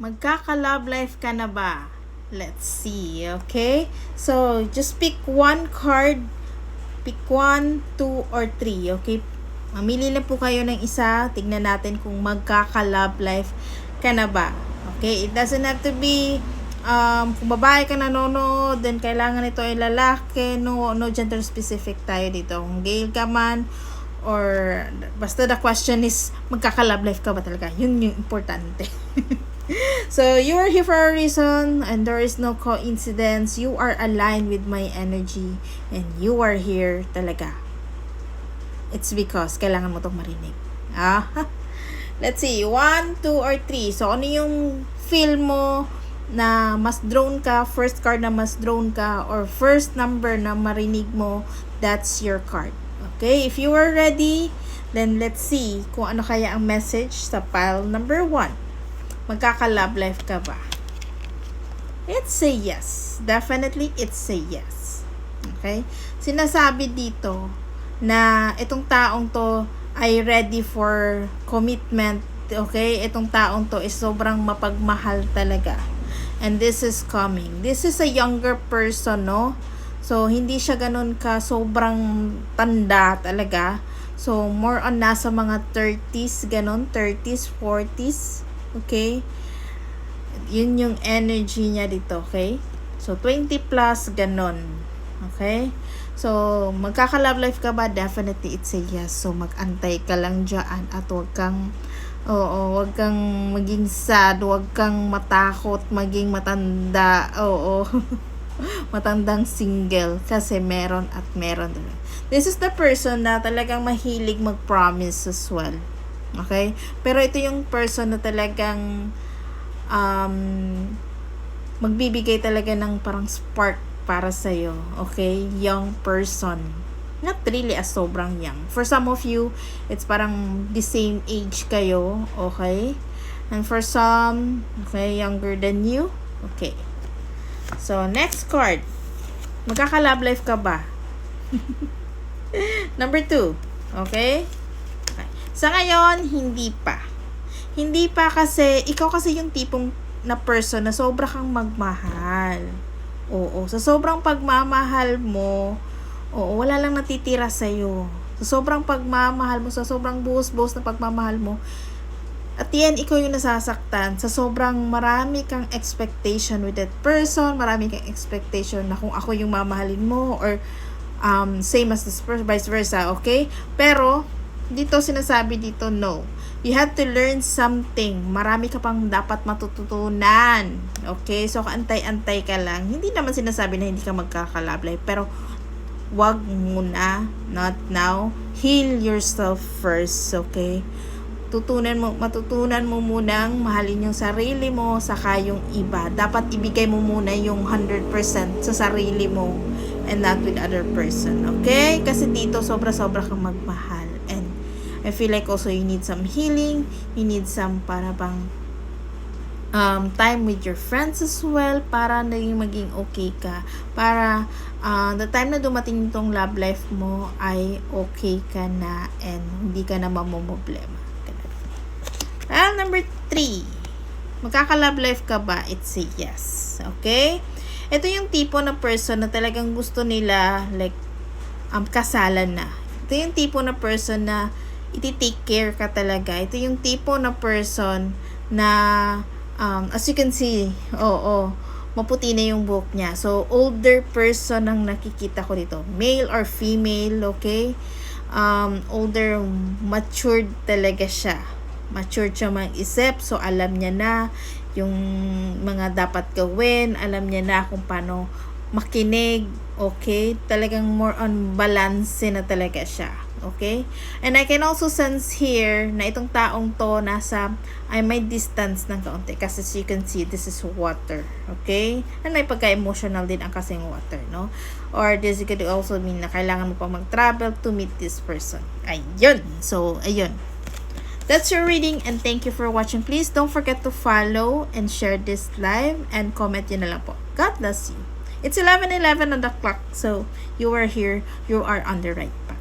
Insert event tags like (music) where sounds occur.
Magkaka-love life ka na ba? Let's see, okay? So, just pick one card. Pick one, two, or three, okay? Mamili lang po kayo ng isa. Tignan natin kung magkaka-love life ka na ba. Okay? It doesn't have to be um, kung babae ka nanonood, then kailangan ito ay lalaki, no, no gender specific tayo dito. Kung gay ka man, or basta the question is, magkaka-love life ka ba talaga? Yun yung importante. (laughs) (laughs) so, you are here for a reason, and there is no coincidence. You are aligned with my energy, and you are here talaga. It's because kailangan mo itong marinig. Ah, (laughs) let's see, one, two, or three. So, ano yung feel mo na mas drone ka, first card na mas drone ka, or first number na marinig mo, that's your card. Okay, if you are ready, then let's see kung ano kaya ang message sa pile number one. Magkaka-love life ka ba? It's a yes. Definitely, it's a yes. Okay? Sinasabi dito na itong taong to ay ready for commitment. Okay? Itong taong to is sobrang mapagmahal talaga. And this is coming. This is a younger person, no? So, hindi siya ganun ka sobrang tanda talaga. So, more on nasa mga 30s, ganun, 30s, 40s. Okay? Yun yung energy niya dito, okay? So, 20 plus, ganun. Okay? So, magkaka-love life ka ba? Definitely, it's a yes. So, mag-antay ka lang dyan at huwag kang Oo, wag kang maging sad, wag kang matakot, maging matanda. Oo. (laughs) matandang single kasi meron at meron din. This is the person na talagang mahilig mag-promise as well. Okay? Pero ito yung person na talagang um, magbibigay talaga ng parang spark para sa'yo. Okay? Young person not really as sobrang young. For some of you, it's parang the same age kayo, okay? And for some, okay, younger than you, okay. So, next card. Magkaka-love life ka ba? (laughs) Number two, okay? Sa ngayon, hindi pa. Hindi pa kasi, ikaw kasi yung tipong na person na sobra kang magmahal. Oo, sa sobrang pagmamahal mo, oo, wala lang natitira sa'yo. Sa sobrang pagmamahal mo, sa sobrang buhos-buhos na pagmamahal mo, at yan, ikaw yung nasasaktan sa sobrang marami kang expectation with that person, marami kang expectation na kung ako yung mamahalin mo or um, same as this person, vice versa, okay? Pero, dito sinasabi dito, no. You have to learn something. Marami ka pang dapat matututunan. Okay? So, antay-antay ka lang. Hindi naman sinasabi na hindi ka magkakalablay. Pero, wag muna. Not now. Heal yourself first. Okay? tutunan mo, matutunan mo munang mahalin yung sarili mo, saka yung iba. Dapat ibigay mo muna yung 100% sa sarili mo and not with other person. Okay? Kasi dito, sobra-sobra kang magmahal. I feel like also you need some healing. You need some para bang um, time with your friends as well para naging maging okay ka. Para uh, the time na dumating itong love life mo ay okay ka na and hindi ka na mamumblema. Ah, number three. Magkaka-love life ka ba? It's a yes. Okay? Ito yung tipo na person na talagang gusto nila like um, kasalan na. Ito yung tipo na person na iti-take care ka talaga. Ito yung tipo na person na um, as you can see, oo, oh, oh, maputi na yung buhok niya. So, older person ang nakikita ko dito. Male or female, okay? Um, older, matured talaga siya mature siya mag-isip, so alam niya na yung mga dapat gawin, alam niya na kung paano makinig, okay? Talagang more on balance na talaga siya, okay? And I can also sense here na itong taong to nasa, I may distance ng kaunti kasi as you can see, this is water, okay? And may pagka-emotional din ang kasing water, no? Or this could also mean na kailangan mo pa mag-travel to meet this person. Ayun! So, ayun. That's your reading and thank you for watching. Please don't forget to follow and share this live and comment yun na lang po. God bless you. It's 11.11 on the clock so you are here. You are on the right path.